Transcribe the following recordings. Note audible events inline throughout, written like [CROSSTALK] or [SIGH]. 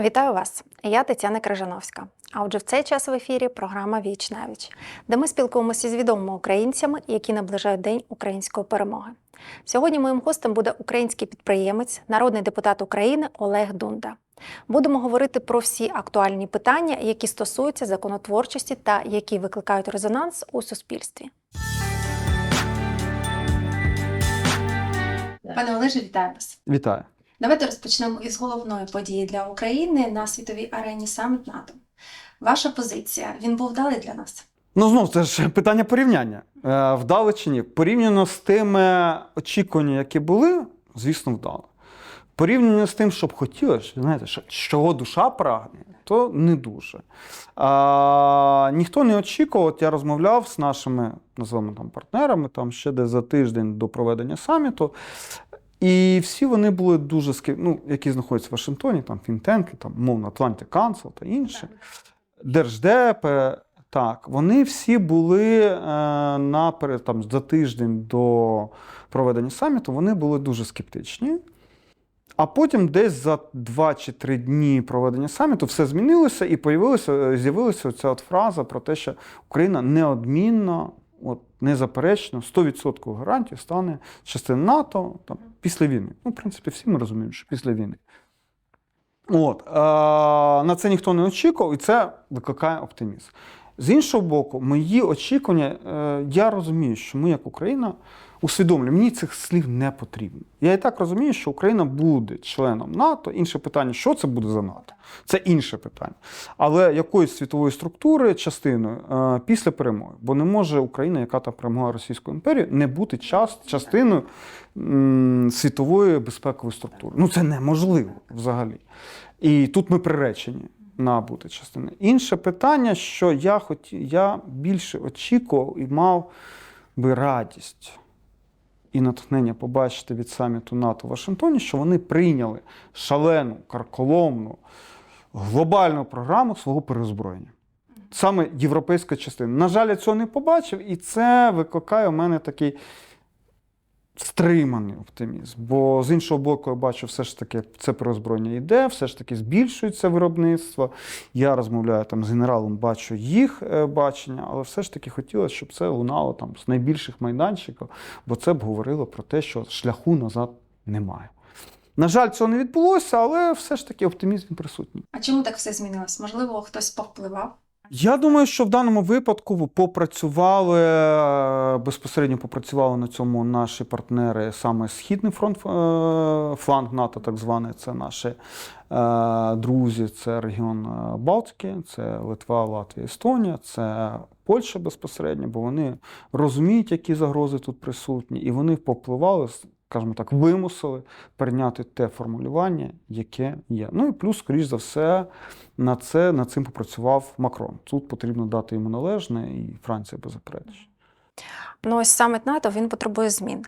Вітаю вас! Я Тетяна Крижановська. А отже, в цей час в ефірі програма Віч навіч, де ми спілкуємося з відомими українцями, які наближають День української перемоги. Сьогодні моїм гостем буде український підприємець, народний депутат України Олег Дунда. Будемо говорити про всі актуальні питання, які стосуються законотворчості та які викликають резонанс у суспільстві. Пане Олеже, вітаю вас. Вітаю. Давайте розпочнемо із головної події для України на світовій арені саміт НАТО. Ваша позиція він був вдалий для нас. Ну знов це ж питання порівняння. Е, вдали чи ні? Порівняно з тими очікуваннями, які були, звісно, вдало. Порівняно з тим, що б хотілося, знаєте, чого душа прагне, то не дуже. А, ніхто не очікував, от я розмовляв з нашими, називаємо там партнерами, там ще десь за тиждень до проведення саміту. І всі вони були дуже ну, які знаходяться в Вашингтоні, там фінтенки, там, мовно, Atlantic Council та інше. Держдепи, так, вони всі були е, наперед, там, за тиждень до проведення саміту, вони були дуже скептичні. А потім десь за 2 чи 3 дні проведення саміту все змінилося і появилася, з'явилася ця от фраза про те, що Україна неодмінно, от, незаперечно, 100% гарантію стане частиною НАТО там, після війни. Ну, в принципі, всі ми розуміємо, що після війни. От, е, на це ніхто не очікував, і це викликає оптимізм. З іншого боку, мої очікування, е, я розумію, що ми, як Україна, усвідомлюємо, мені цих слів не потрібно. Я і так розумію, що Україна буде членом НАТО. Інше питання, що це буде за НАТО? Це інше питання. Але якоїсь світової структури частиною е, після перемоги. Бо не може Україна, яка там перемогла Російську імперію, не бути час, частиною світової безпекової структури. Ну це неможливо взагалі. І тут ми приречені на бути частиною. Інше питання, що я хотів, я більше очікував і мав би радість і натхнення побачити від саміту НАТО в Вашингтоні, що вони прийняли шалену, карколомну, глобальну програму свого переозброєння. Саме європейська частина. На жаль, я цього не побачив, і це викликає у мене такий стриманий оптимізм. Бо з іншого боку, я бачу, все ж таки це переозброєння йде, все ж таки збільшується виробництво. Я розмовляю там з генералом, бачу їх е, бачення, але все ж таки хотілося, щоб це лунало там з найбільших майданчиків, бо це б говорило про те, що шляху назад немає. На жаль, цього не відбулося, але все ж таки оптимізм присутній. А чому так все змінилось? Можливо, хтось повпливав? Я думаю, що в даному випадку попрацювали е, безпосередньо попрацювали на цьому наші партнери, саме Східний фронт, е, фланг НАТО, так званий, це наші е, друзі, це регіон Балтики, це Литва, Латвія, Естонія, це Польща безпосередньо, бо вони розуміють, які загрози тут присутні, і вони попливали, скажімо так, вимусили прийняти те формулювання, яке є. Ну і плюс, скоріш за все, на це над цим попрацював Макрон. Тут потрібно дати йому належне, і Франція беззаперечно. Ну, ось саміт НАТО він потребує змін.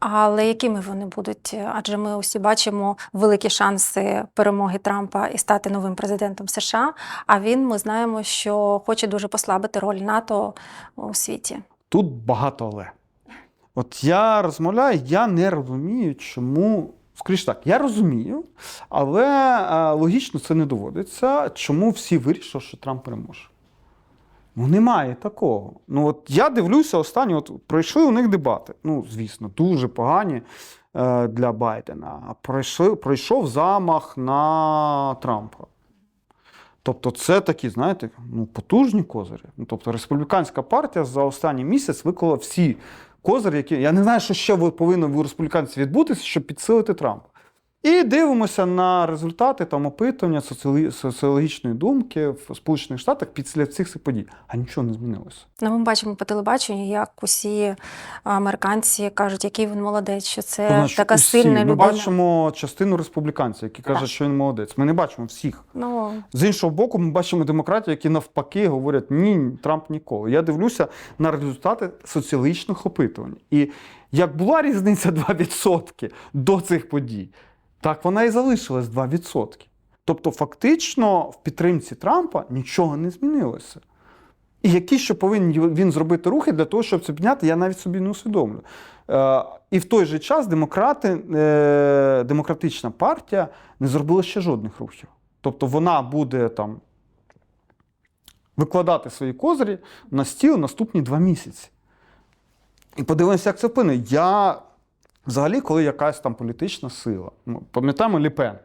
Але якими вони будуть? Адже ми усі бачимо великі шанси перемоги Трампа і стати новим президентом США. А він, ми знаємо, що хоче дуже послабити роль НАТО у світі. Тут багато але. От я розмовляю, я не розумію, чому. Скоріше так, я розумію, але е, логічно це не доводиться. Чому всі вирішили, що Трамп переможе? Ну, немає такого. Ну, от я дивлюся останні, от пройшли у них дебати. Ну, звісно, дуже погані е, для Байдена. Пройшли, пройшов замах на Трампа. Тобто, це такі, знаєте, ну, потужні козирі. Ну, тобто, республіканська партія за останній місяць виклала всі козирі, які. Я не знаю, що ще повинно в республіканців відбутися, щоб підсилити Трампа. І дивимося на результати там опитування соціологічної думки в Сполучених Штатах після цих подій. А нічого не змінилося. Ну, ми бачимо по телебаченню, як усі американці кажуть, який він молодець, що це Значить, така усі. сильна Ми бачимо частину республіканців, які кажуть, Так. що він молодець. Ми не бачимо всіх. Ну, З іншого боку, ми бачимо демократів, які навпаки говорять ні, Трамп ніколи. Я дивлюся на результати соціологічних опитувань. І як була різниця [LAUGHS] 2% до цих подій, так вона і залишилась 2%. Тобто, фактично, в підтримці Трампа нічого не змінилося. І які ще повинен він зробити рухи для того, щоб це підняти, я навіть собі не усвідомлю. Е, і в той же час демократи, е, демократична партія не зробила ще жодних рухів. Тобто вона буде там викладати свої козирі на стіл наступні два місяці. І подивимося, як це вплине. Я взагалі, коли якась там політична сила, ну, пам'ятаємо Ліпен,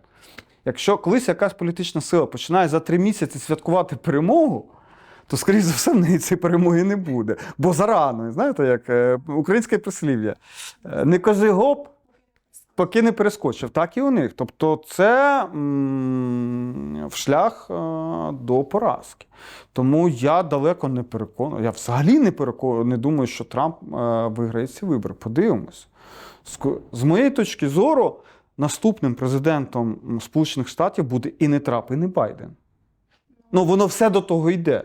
якщо колись якась політична сила починає за три місяці святкувати перемогу, то, скоріш за все, в неї цієї перемоги не буде. Бо зарано, знаєте, як е, українське прислів'я. Е, Не кажи гоп, поки не перескочив. Так і у них. Тобто, це в шлях е, до поразки. Тому я далеко не переконаний. Я взагалі не переконаний, не думаю, що Трамп виграє ці вибори. Подивимось. З моєї точки зору, наступним президентом Сполучених Штатів буде і не Трамп, і не Байден. Ну, воно все до того йде.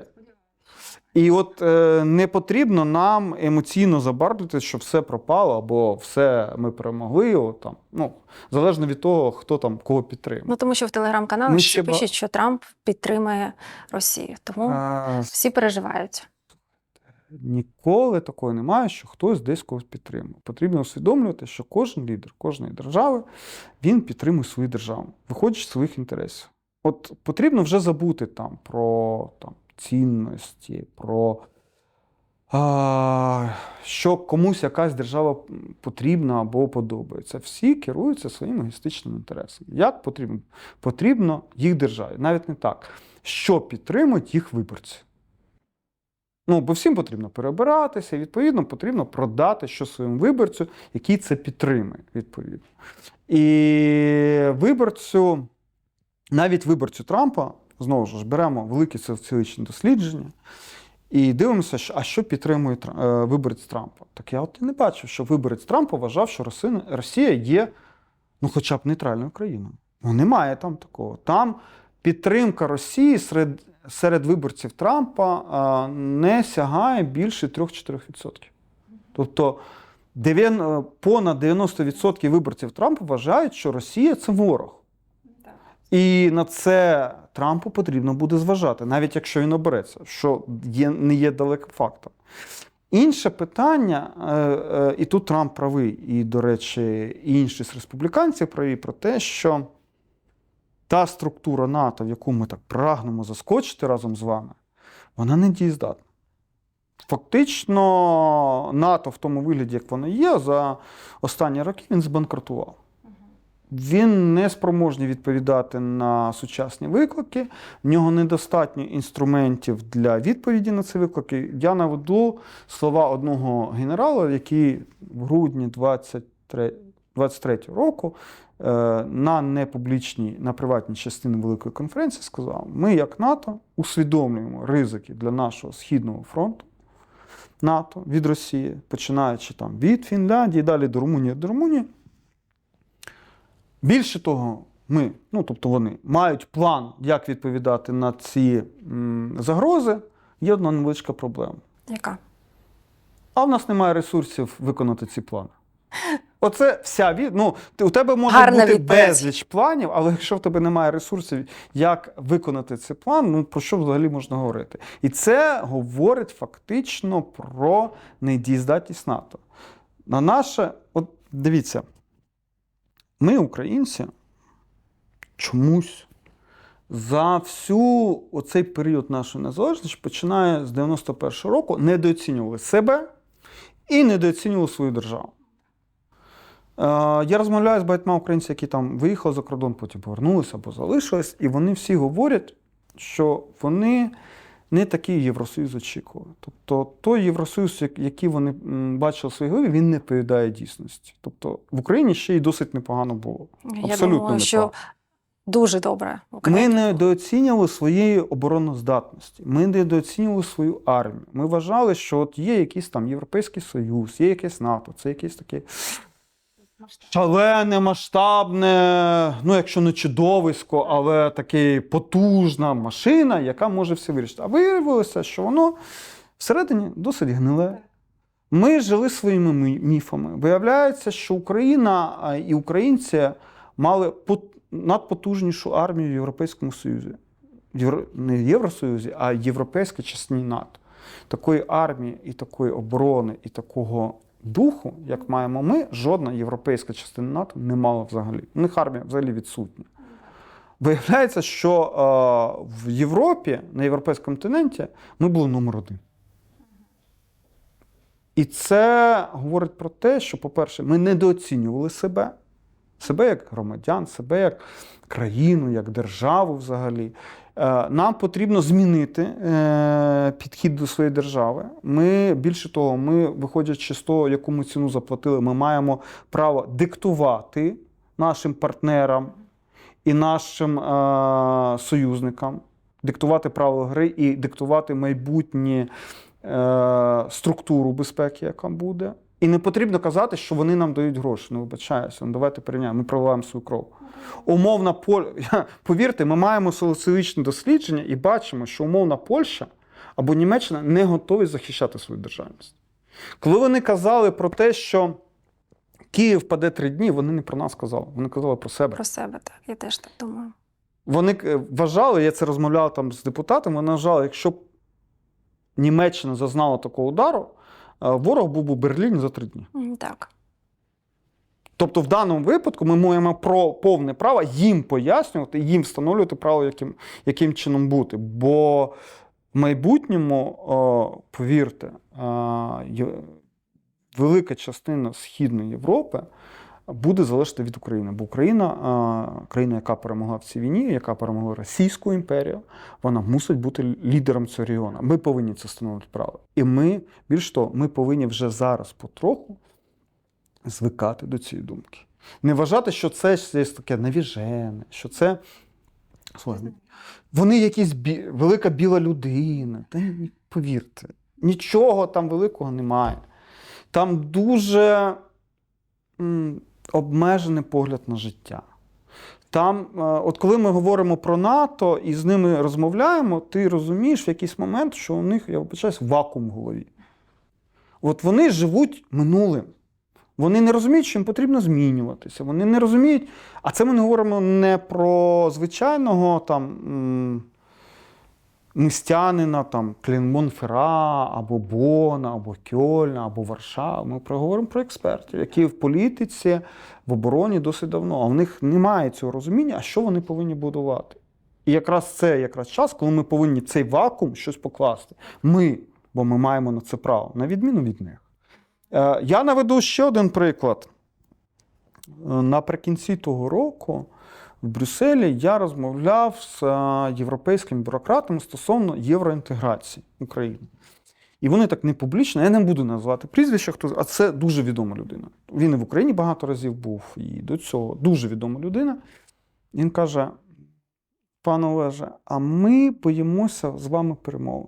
І от е, не потрібно нам емоційно забарвити, що все пропало, або все ми перемогли. От, там, ну, залежно від того, хто там кого підтримує. Ну тому що в телеграм-каналах ще ще ба- пишуть, що Трамп підтримує Росію. Тому А, всі переживають. Ніколи такого немає, що хтось десь когось підтримує. Потрібно усвідомлювати, що кожен лідер кожної держави він підтримує свою державу, виходячи з своїх інтересів. От потрібно вже забути там про там, цінності, про а, що комусь якась держава потрібна або подобається. Всі керуються своїм егоїстичним інтересом. Як потрібно? Потрібно їх державі. Навіть не так, що підтримують їх виборці. Ну, бо всім потрібно перебиратися, і відповідно потрібно продати що своєму виборцю, який це підтримує, відповідно. І виборцю, навіть виборцю Трампа, знову ж беремо великі соціологічні дослідження і дивимося, а що підтримує е, виборець Трампа. Так я от і не бачив, що виборець Трампа вважав, що Росія є ну, хоча б нейтральною країною. Ну, немає там такого. Там підтримка Росії серед, серед виборців Трампа не сягає більше 3-4%. Тобто е, понад 90% виборців Трампа вважають, що Росія це ворог. І на це Трампу потрібно буде зважати, навіть якщо він обереться, що є, не є далеким фактом. Інше питання, е, е, і тут Трамп правий, і, до речі, і інші з республіканців праві про те, що та структура НАТО, в яку ми так прагнемо заскочити разом з вами, вона не дієздатна. Фактично, НАТО в тому вигляді, як воно є, за останні роки він збанкрутував. Він не спроможний відповідати на сучасні виклики, в нього недостатньо інструментів для відповіді на ці виклики. Я наведу слова одного генерала, який в грудні 23, 23 року на непублічній, на приватній частині великої конференції сказав: ми, як НАТО, усвідомлюємо ризики для нашого східного фронту. НАТО від Росії, починаючи там від Фінляндії, далі до Румунії, до Румунії. Більше того, ми, ну тобто вони, мають план, як відповідати на ці м, загрози. Є одна невеличка проблема. Яка? А в нас немає ресурсів виконати ці плани. Оце вся від... ну, у тебе може Гарна бути відповідь. безліч планів, але якщо в тебе немає ресурсів, як виконати цей план, ну про що взагалі можна говорити? І це говорить фактично про недієздатність НАТО. На наше, от дивіться, ми, українці, чомусь за всю оцей період нашої незалежності, починає з 91-го року, недооцінювали себе і недооцінювали свою державу. Е, Я розмовляю з багатьма українцями, які там виїхали за кордон, потім повернулися або залишились, і вони всі говорять, що вони не такий Євросоюз очікували. Тобто той Євросоюз, який вони бачили в своїй голові, він не відповідає дійсності. Тобто в Україні ще й досить непогано було. Я Абсолютно думаю, що дуже добре. Ми недооцінювали своєї обороноздатності. Ми недооцінювали свою армію. Ми вважали, що от є якийсь там Європейський Союз, є якесь НАТО, це якесь таке шалене, масштабне, ну якщо не чудовисько, але таке потужна машина, яка може все вирішити. А виявилося, що воно всередині досить гниле. Ми жили своїми міфами. Виявляється, що Україна і українці мали надпотужнішу армію в Європейському Союзі. Не в Євросоюзі, а європейській частині НАТО. Такої армії і такої оборони, і такого духу, як маємо ми, жодна європейська частина НАТО не мала взагалі. У них армія взагалі відсутня. Виявляється, що е, в Європі, на європейському континенті, ми були номер один. І це говорить про те, що, по-перше, ми недооцінювали себе, себе як громадян, себе як країну, як державу взагалі. Е, Нам потрібно змінити е, підхід до своєї держави. Ми більше того, ми, виходячи з того, яку ми ціну заплатили, ми маємо право диктувати нашим партнерам і нашим е, союзникам, диктувати правила гри і диктувати майбутнє структуру безпеки, яка буде. І не потрібно казати, що вони нам дають гроші. Ну, вибачаюся, ну, давайте порівняємо. Ми проливаємо свою кров. Умовна Поль... [LAUGHS] Повірте, ми маємо соціологічне дослідження і бачимо, що умовна Польща або Німеччина не готові захищати свою державність. Коли вони казали про те, що Київ паде три дні, вони не про нас казали, вони казали про себе. Про себе так. Я теж так думаю. Вони е, вважали, я це розмовляв там з депутатами, вони вважали, якщо Німеччина зазнала такого удару, ворог був у Берліні за три дні. Так. Тобто, в даному випадку ми маємо про повне право їм пояснювати, їм встановлювати право, яким, яким чином бути. Бо в майбутньому, о, повірте, а, велика частина Східної Європи буде залежати від України. Бо Україна, країна, яка перемогла в цій війні, яка перемогла Російську імперію, вона мусить бути лідером цього регіону. Ми повинні це встановити право. І ми, більш того, ми повинні вже зараз потроху звикати до цієї думки. Не вважати, що це щось таке навіжене, що це. Вони якісь бі... велика біла людина. Та повірте, нічого там великого немає. Там дуже обмежений погляд на життя. Там, е, от коли ми говоримо про НАТО і з ними розмовляємо, ти розумієш в якийсь момент, що у них, я вибачаюсь, вакуум в голові. От вони живуть минулим. Вони не розуміють, що їм потрібно змінюватися. Вони не розуміють. А це ми не говоримо не про звичайного там містянина, там Клінмонфера, або Бона, або Кьольна, або Варшава. Ми проговоримо про експертів, які в політиці, в обороні досить давно. А в них немає цього розуміння, а що вони повинні будувати. І якраз це якраз час, коли ми повинні цей вакуум щось покласти. Ми, бо ми маємо на це право, на відміну від них. Е, Я наведу ще один приклад. Е, Наприкінці того року в Брюсселі я розмовляв з е, європейськими бюрократами стосовно євроінтеграції України. І вони так не публічно, я не буду назвати прізвище, хто, а це дуже відома людина. Він і в Україні багато разів був, і до цього дуже відома людина. Він каже: пане Олеже, а ми боїмося з вами перемови.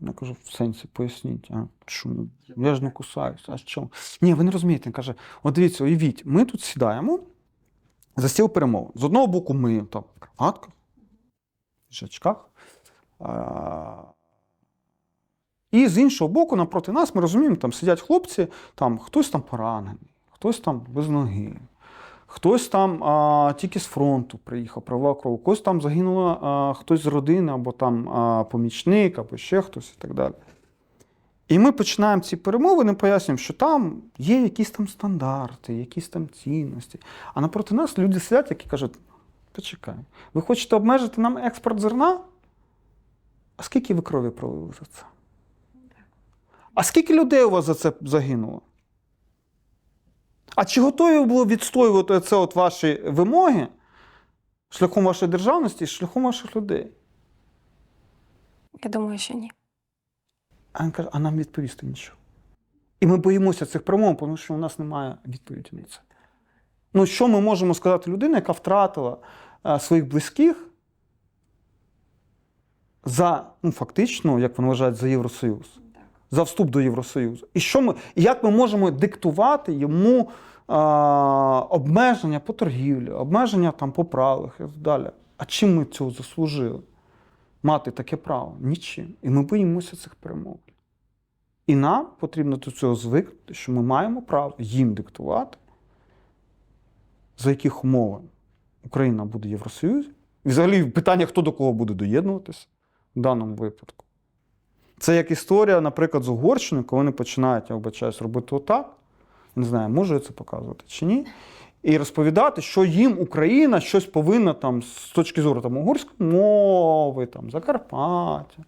Я кажу, в сенсі, поясніть, а чому? Я ж не кусаюся, а що? Ні, ви не розумієте. Він каже: от дивіться, уявіть, ми тут сідаємо за стіл перемов. З одного боку, ми там в кроватках, в жачках. І з іншого боку, напроти нас, ми розуміємо, там сидять хлопці, там хтось там поранений, хтось там без ноги, хтось там а, тільки з фронту приїхав, права кров, когось там загинуло а, хтось з родини, або там а, помічник, або ще хтось і так далі. І ми починаємо ці перемовини, пояснюємо, що там є якісь там стандарти, якісь там цінності. А напроти нас люди сидять, які кажуть: почекай, ви хочете обмежити нам експорт зерна? А скільки ви крові пролили за це? А скільки людей у вас за це загинуло? А чи готові ви були відстоювати це от ваші вимоги шляхом вашої державності і шляхом ваших людей? Я думаю, що ні. А він каже, а нам відповісти нічого. І ми боїмося цих промов, тому що у нас немає відповіді на це. Ну, що ми можемо сказати людині, яка втратила е, своїх близьких за, ну, фактично, як вони вважають, за Євросоюз, за вступ до Євросоюзу. І що ми, і як ми можемо диктувати йому е, обмеження по торгівлі, обмеження там, по правилах і так далі. А чим ми цього заслужили? Мати таке право? Нічим. І ми боїмося цих перемов. І нам потрібно до цього звикнути, що ми маємо право їм диктувати, за яких умов Україна буде в Євросоюзі. І взагалі питання, хто до кого буде доєднуватися в даному випадку. Це як історія, наприклад, з Угорщиною, коли вони починають, я вибачаюсь, робити отак. Не знаю, можу я це показувати чи ні. І розповідати, що їм Україна щось повинна там з точки зору там, угорської мови, там, Закарпаття.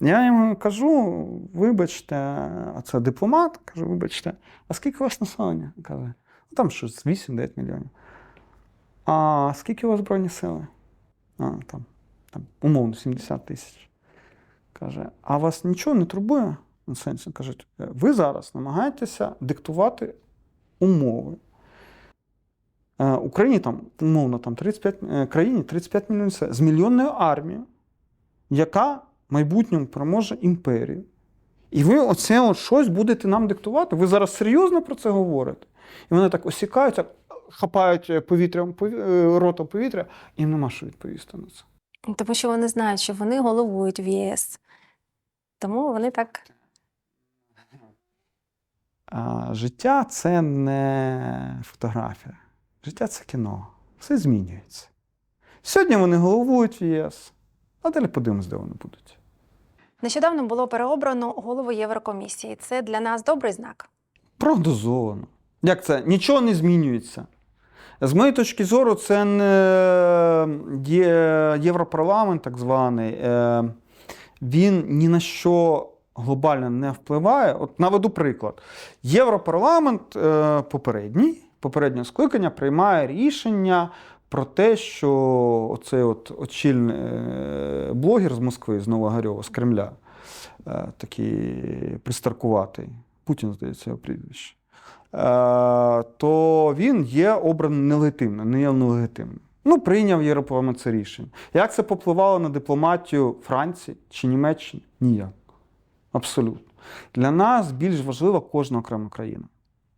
Я йому кажу: вибачте, а це дипломат, кажу, вибачте, а скільки у вас населення? Каже, ну там щось 8-9 мільйонів. А скільки у вас Збройні сили? А, там, там, умовно, 70 тисяч. Каже, а вас нічого не турбує? Ну, кажуть, ви зараз намагаєтеся диктувати умови. Е, Україні там, умовно, там 35, е, країні 35 мільйонів з мільйонною армією, яка в майбутньому переможе імперію. І ви оце от щось будете нам диктувати? Ви зараз серйозно про це говорите? І вони так осікаються, хапають повітрям, пові- е, ротом повітря, і їм нема що відповісти на це. Тому що вони знають, що вони головують в ЄС. Тому вони так. А, життя це не фотографія. Життя це кіно. Все змінюється. Сьогодні вони головують в ЄС, а далі подивимось, де вони будуть. Нещодавно було переобрано голову Єврокомісії. Це для нас добрий знак. Прогнозовано. Як це? Нічого не змінюється. З моєї точки зору, це не є Європарламент, так званий. е, Він ні на що глобально не впливає. От наведу приклад. Європарламент е, попередній, попереднього скликання приймає рішення про те, що оцей от очільний е, блогер з Москви, з Новогарьова, з Кремля, е, такий пристаркуватий, Путін, здається, його прізвище, е, то він є обраний нелегітимно, не є нелегітимним. Ну, прийняв Європарламент це рішення. Як це попливало на дипломатію Франції чи Німеччини? Ніяк. Абсолютно. Для нас більш важлива кожна окрема країна.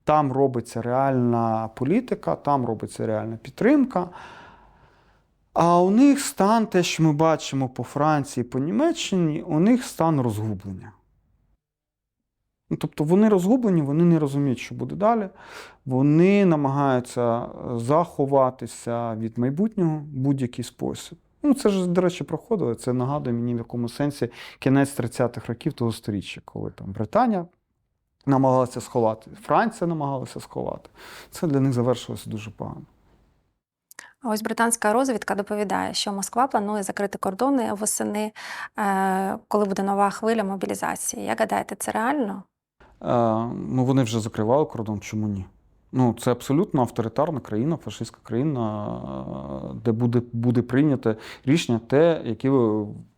Там робиться реальна політика, там робиться реальна підтримка. А у них стан, те, що ми бачимо по Франції, по Німеччині, у них стан розгублення. Ну, тобто вони розгублені, вони не розуміють, що буде далі. Вони намагаються заховатися від майбутнього в будь-який спосіб. Ну, це ж, до речі, проходило. Це нагадує мені в якому сенсі кінець 30-х років того сторіччя, коли там Британія намагалася сховати, Франція намагалася сховати. Це для них завершилося дуже погано. А ось британська розвідка доповідає, що Москва планує закрити кордони восени, е, коли буде нова хвиля мобілізації. Як гадаєте, це реально? Е, ну, вони вже закривали кордон, чому ні? Ну, це абсолютно авторитарна країна, фашистська країна, е, де буде, буде прийнято рішення, те, яке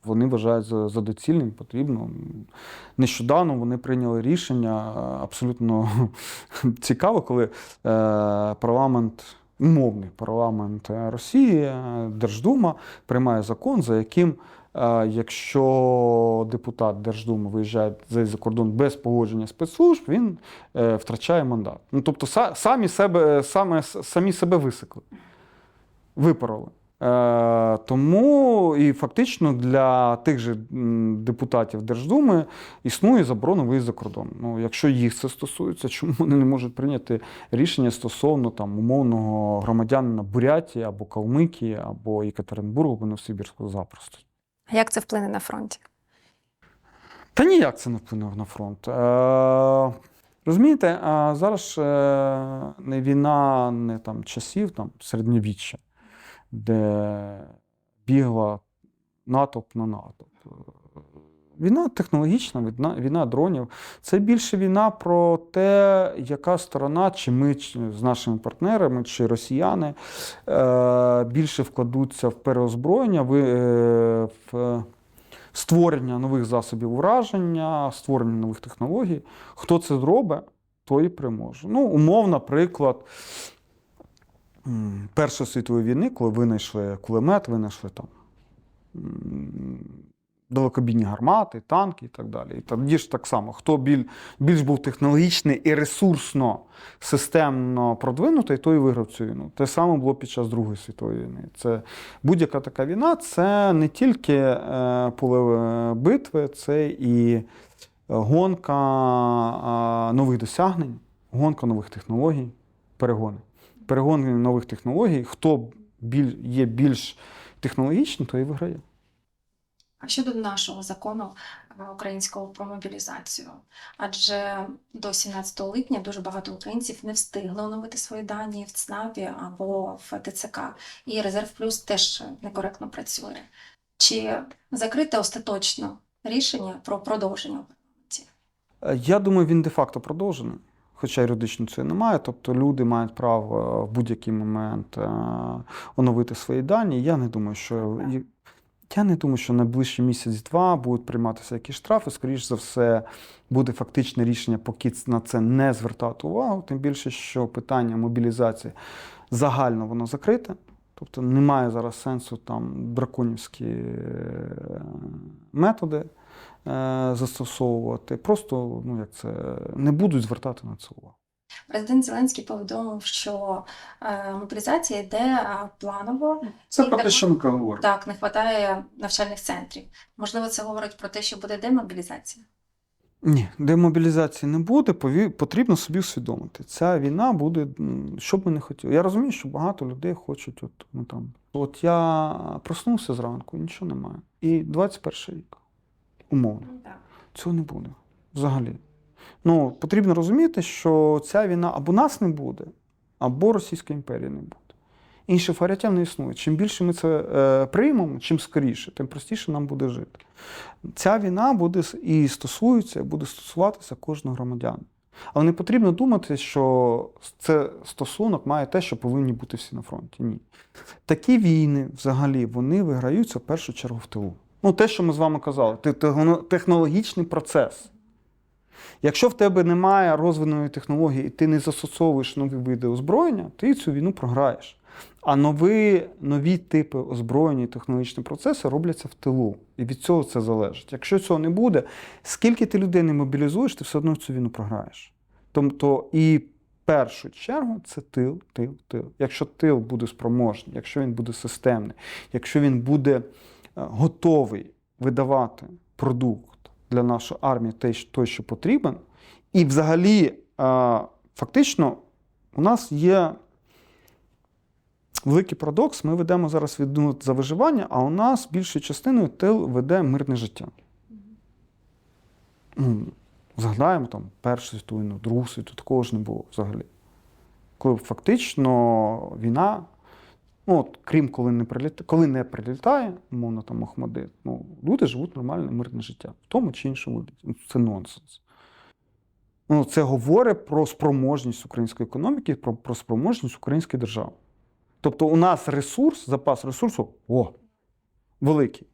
вони вважають за, за доцільним, потрібно. Нещодавно вони прийняли рішення е, абсолютно [LAUGHS] цікаво, коли е, парламент, умовний парламент Росії, е, Держдума приймає закон, за яким Якщо депутат Держдуми виїжджає за кордон без погодження спецслужб, він е, втрачає мандат. Ну тобто, са- самі себе, саме, самі себе висекли, випороли. Е, тому і фактично для тих же депутатів Держдуми існує заборона виїзд за кордон. Ну, якщо їх це стосується, чому вони не можуть прийняти рішення стосовно там умовного громадянина Бурятії або Калмикії, або Екатеринбургу, або Новосибірську запросто. Як це вплине на фронті? Та ніяк це не вплине на фронт. Е, розумієте, е, зараз не війна не там часів там, середньовіччя, де бігла натовп на натовп. Війна технологічна, війна, війна дронів. Це більше війна про те, яка сторона, чи ми чи з нашими партнерами, чи росіяни е, більше вкладуться в переозброєння, ви, е, в створення нових засобів ураження, створення нових технологій. Хто це зробить, той і переможе. Ну, умовно, приклад Першої світової війни, коли винайшли кулемет, винайшли там далекобійні гармати, танки і так далі. І тоді ж так само, хто біль, більш був технологічний і ресурсно, системно продвинутий, той і виграв цю війну. Те саме було під час Другої світової війни. Це будь-яка така війна це не тільки е, поле битви, це і гонка е, нових досягнень, гонка нових технологій, перегони. Перегони нових технологій. Хто біль, є більш технологічним, той і виграє. А щодо нашого закону е, українського про мобілізацію, адже до 17 липня дуже багато українців не встигли оновити свої дані в ЦНАПі або в ТЦК, і резерв плюс теж некоректно працює. Чи закрите остаточно рішення про продовження операції? Е, Я думаю, він де-факто продовжений. Хоча юридично цього немає, тобто люди мають право е, в будь-який момент оновити свої дані. Я не думаю, що я не думаю, що найближчий місяць-два будуть прийматися якісь штрафи. Скоріше за все, буде фактичне рішення, поки на це не звертати увагу. Тим більше, що питання мобілізації загально воно закрите. Тобто немає зараз сенсу там драконівські е, методи е, застосовувати. Просто ну як це не будуть звертати на це увагу. Президент Зеленський повідомив, що е, мобілізація йде е, планово. Це про те, що ми говоримо. Так, не вистачає навчальних центрів. Можливо, це говорить про те, що буде демобілізація. Ні, демобілізації не буде. Потрібно собі усвідомити. Ця війна буде, що б ми не хотіли. Я розумію, що багато людей хочуть, от ну там. От я проснувся зранку, нічого немає. І 21 рік. Умовно. Цього не буде. Взагалі. Ну, потрібно розуміти, що ця війна або нас не буде, або Російської імперії не буде. Інших варіантів не існує. Чим більше ми це е, приймемо, чим скоріше, тим простіше нам буде жити. Ця війна буде і стосується, буде стосуватися кожного громадянина. Але не потрібно думати, що це стосунок має те, що повинні бути всі на фронті. Ні. Такі війни взагалі вони виграються в першу чергу в тилу. Ну, те, що ми з вами казали, технологічний процес. Якщо в тебе немає розвиненої технології і ти не застосовуєш нові види озброєння, ти цю війну програєш. А нові, нові типи озброєння і технологічні процеси робляться в тилу. І від цього це залежить. Якщо цього не буде, скільки ти людей не мобілізуєш, ти все одно цю війну програєш. Тобто, і в першу чергу це тил, тил, тил. Якщо тил буде спроможний, якщо він буде системний, якщо він буде е, готовий видавати продукт для нашої армії, той, що- потрібен, і взагалі, е, фактично, у нас є великий парадокс. Ми ведемо зараз війну за виживання, а у нас більшою частиною тил веде мирне життя. Ну, Згадаємо там Першу світову війну, Другу світу, такого ж не було взагалі. Коли фактично війна, ну, от, крім коли не прилітає, коли не прилітає, умовно там Мохмадит, ну, люди живуть нормальне мирне життя в тому чи іншому. Ну, Це нонсенс. Ну, це говорить про спроможність української економіки, про, про спроможність української держави. Тобто у нас ресурс, запас ресурсу о, великий.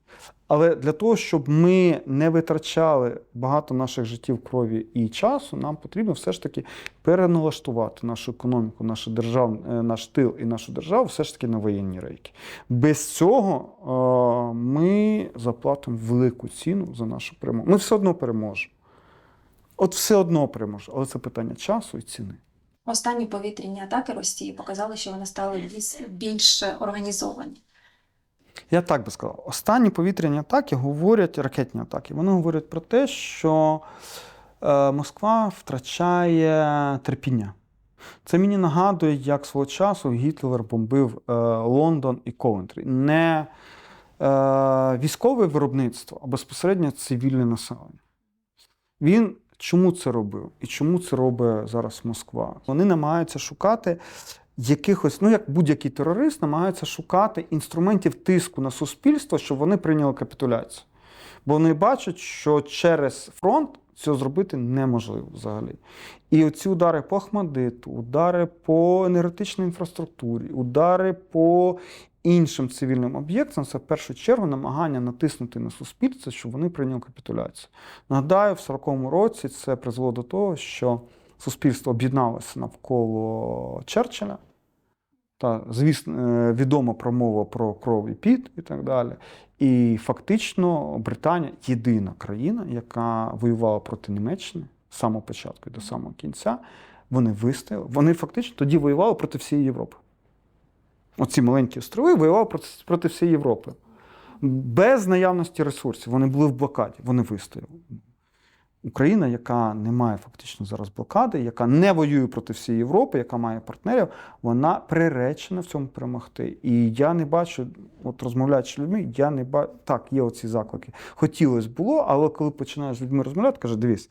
Але для того, щоб ми не витрачали багато наших життів, крові і часу, нам потрібно все ж таки переналаштувати нашу економіку, нашу держав, е, наш тил і нашу державу все ж таки на воєнні рейки. Без цього е, ми заплатимо велику ціну за нашу перемогу. Ми все одно переможемо. От все одно переможемо, але це питання часу і ціни. Останні повітряні атаки Росії показали, що вони стали більш, більш організовані. Я так би сказав. Останні повітряні атаки говорять, ракетні атаки, вони говорять про те, що е, Москва втрачає терпіння. Це мені нагадує, як свого часу Гітлер бомбив е, Лондон і Ковентрі. Не е, військове виробництво, а безпосередньо цивільне населення. Він чому це робив? І чому це робить зараз Москва? Вони намагаються шукати якихось, ну як будь-який терорист, намагаються шукати інструментів тиску на суспільство, щоб вони прийняли капітуляцію. Бо вони бачать, що через фронт цього зробити неможливо взагалі. І оці удари по Ахмадиту, удари по енергетичній інфраструктурі, удари по іншим цивільним об'єктам це в першу чергу намагання натиснути на суспільство, щоб вони прийняли капітуляцію. Нагадаю, в 40-му році це призвело до того, що суспільство об'єдналося навколо Черчилля. Та, звісно, е, відома промова про кров і піт і так далі. І фактично Британія єдина країна, яка воювала проти Німеччини з самого початку і до самого кінця. Вони вистояли. Вони фактично тоді воювали проти всієї Європи. Оці маленькі острови воювали проти, проти всієї Європи. Без наявності ресурсів. Вони були в блокаді, вони вистояли. Україна, яка не має фактично зараз блокади, яка не воює проти всієї Європи, яка має партнерів, вона приречена в цьому перемогти. І я не бачу, от розмовляючи з людьми, я не бачу. Так, є оці заклики. Хотілося було, але коли починаєш з людьми розмовляти, каже, дивись,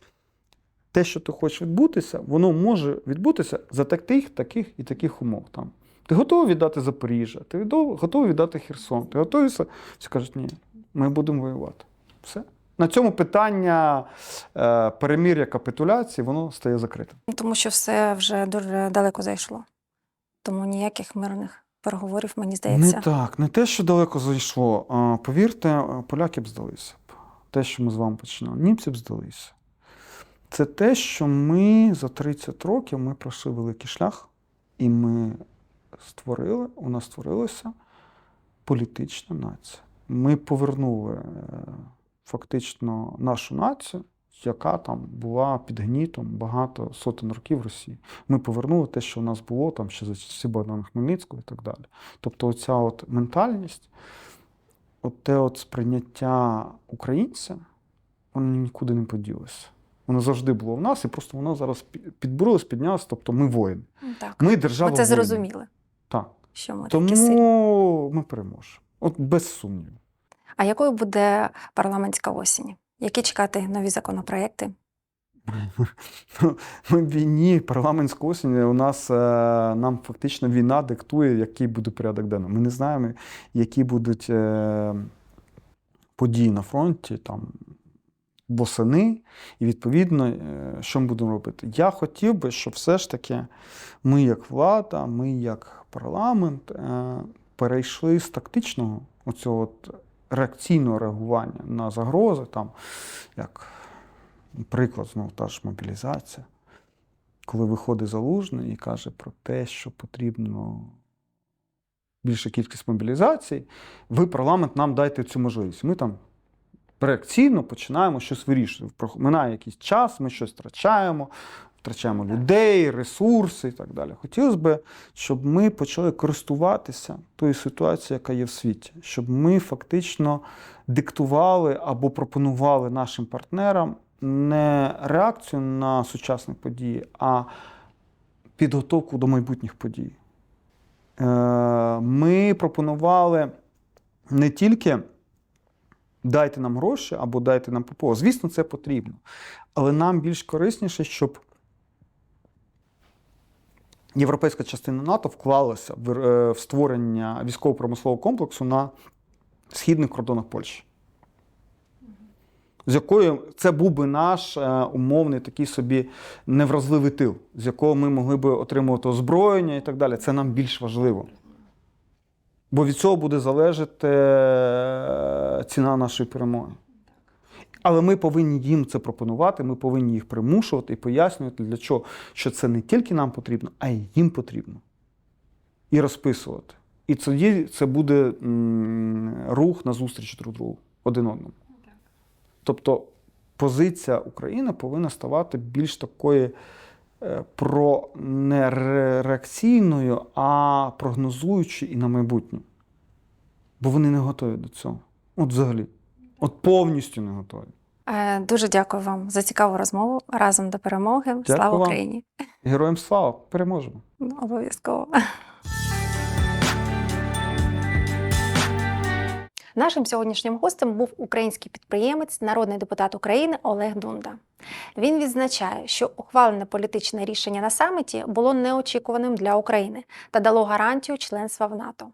те, що ти хочеш відбутися, воно може відбутися за таких, таких і таких умов. Там. Ти готовий віддати Запоріжжя, ти готовий віддати Херсон, ти готовий все. Всі кажуть, ні, ми будемо воювати. Все. На цьому питання е, перемір'я капітуляції воно стає закритим. Тому що все вже дуже далеко зайшло. Тому ніяких мирних переговорів, мені здається. Не так, не те, що далеко зайшло. Повірте, поляки б здалися б. Те, що ми з вами починали, німці б здалися. Це те, що ми за 30 років ми пройшли великий шлях, і ми створили, у нас створилася політична нація. Ми повернули е, фактично нашу націю, яка там була під гнітом багато сотень років Росії. Ми повернули те, що у нас було там ще за часів Богдана Хмельницького і так далі. Тобто, оця от ментальність, от те от сприйняття українця, воно нікуди не поділося. Воно завжди було в нас, і просто воно зараз пі- підбурилось, піднялося. Тобто ми воїни. Так. Ми держава. Ми це зрозуміли, Так. що ми такі сильні. Тому ми переможемо. От без сумніву. А якою буде парламентська осінь? Які чекати нові законопроекти? Ми в війні, парламентська осінь, у нас е, нам фактично війна диктує, який буде порядок денний. Ми не знаємо, які будуть е, події на фронті там восени, і відповідно, е, що ми будемо робити. Я хотів би, щоб все ж таки ми, як влада, ми, як парламент, перейшли з тактичного оцього от реакційного реагування на загрози, там, як приклад, знову та ж мобілізація, коли виходить залужний і каже про те, що потрібно більша кількість мобілізацій, ви, парламент, нам дайте цю можливість. Ми там реакційно починаємо щось вирішувати. Минає якийсь час, ми щось втрачаємо, втрачаємо людей, ресурси і так далі. Хотілося б, щоб ми почали користуватися тою ситуацією, яка є в світі, щоб ми фактично диктували або пропонували нашим партнерам не реакцію на сучасні події, а підготовку до майбутніх подій. Е, Ми пропонували не тільки дайте нам гроші або дайте нам ППО. Звісно, це потрібно. Але нам більш корисніше, щоб європейська частина НАТО вклалася в, е, в створення військово-промислового комплексу на східних кордонах Польщі. З якою це був би наш е, умовний такий собі невразливий тил, з якого ми могли би отримувати озброєння і так далі. Це нам більш важливо. Бо від цього буде залежати е, ціна нашої перемоги. Але ми повинні їм це пропонувати, ми повинні їх примушувати і пояснювати, для чого, що це не тільки нам потрібно, а й їм потрібно. І розписувати. І тоді це буде рух на зустріч друг другу, один одному. Тобто позиція України повинна ставати більш такою е, про не реакційною, а прогнозуючою і на майбутнє. Бо вони не готові до цього. От взагалі. От повністю не готові. Е, Дуже дякую вам за цікаву розмову. Разом до перемоги. Дякую Слава вам. Україні! Героям слава, переможемо. Ну, Обов'язково. Нашим сьогоднішнім гостем був український підприємець, народний депутат України Олег Дунда. Він відзначає, що ухвалене політичне рішення на саміті було неочікуваним для України та дало гарантію членства в НАТО.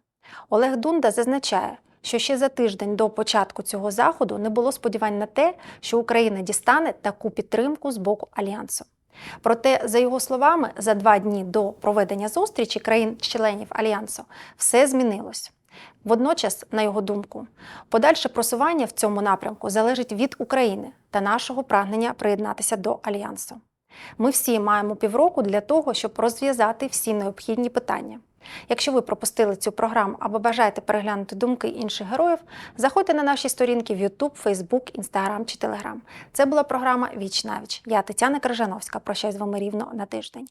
Олег Дунда зазначає, що ще за тиждень до початку цього заходу не було сподівань на те, що Україна дістане таку підтримку з боку альянсу. Проте, за його словами, за два дні до проведення зустрічі країн-членів альянсу все змінилось. Водночас, на його думку, подальше просування в цьому напрямку залежить від України та нашого прагнення приєднатися до альянсу. Ми всі маємо півроку для того, щоб розв'язати всі необхідні питання. Якщо ви пропустили цю програму або бажаєте переглянути думки інших героїв, заходьте на наші сторінки в YouTube, Facebook, Instagram чи Telegram. Це була програма Віч навіч. Я Тетяна Крижановська. Прощаюсь з вами рівно на тиждень.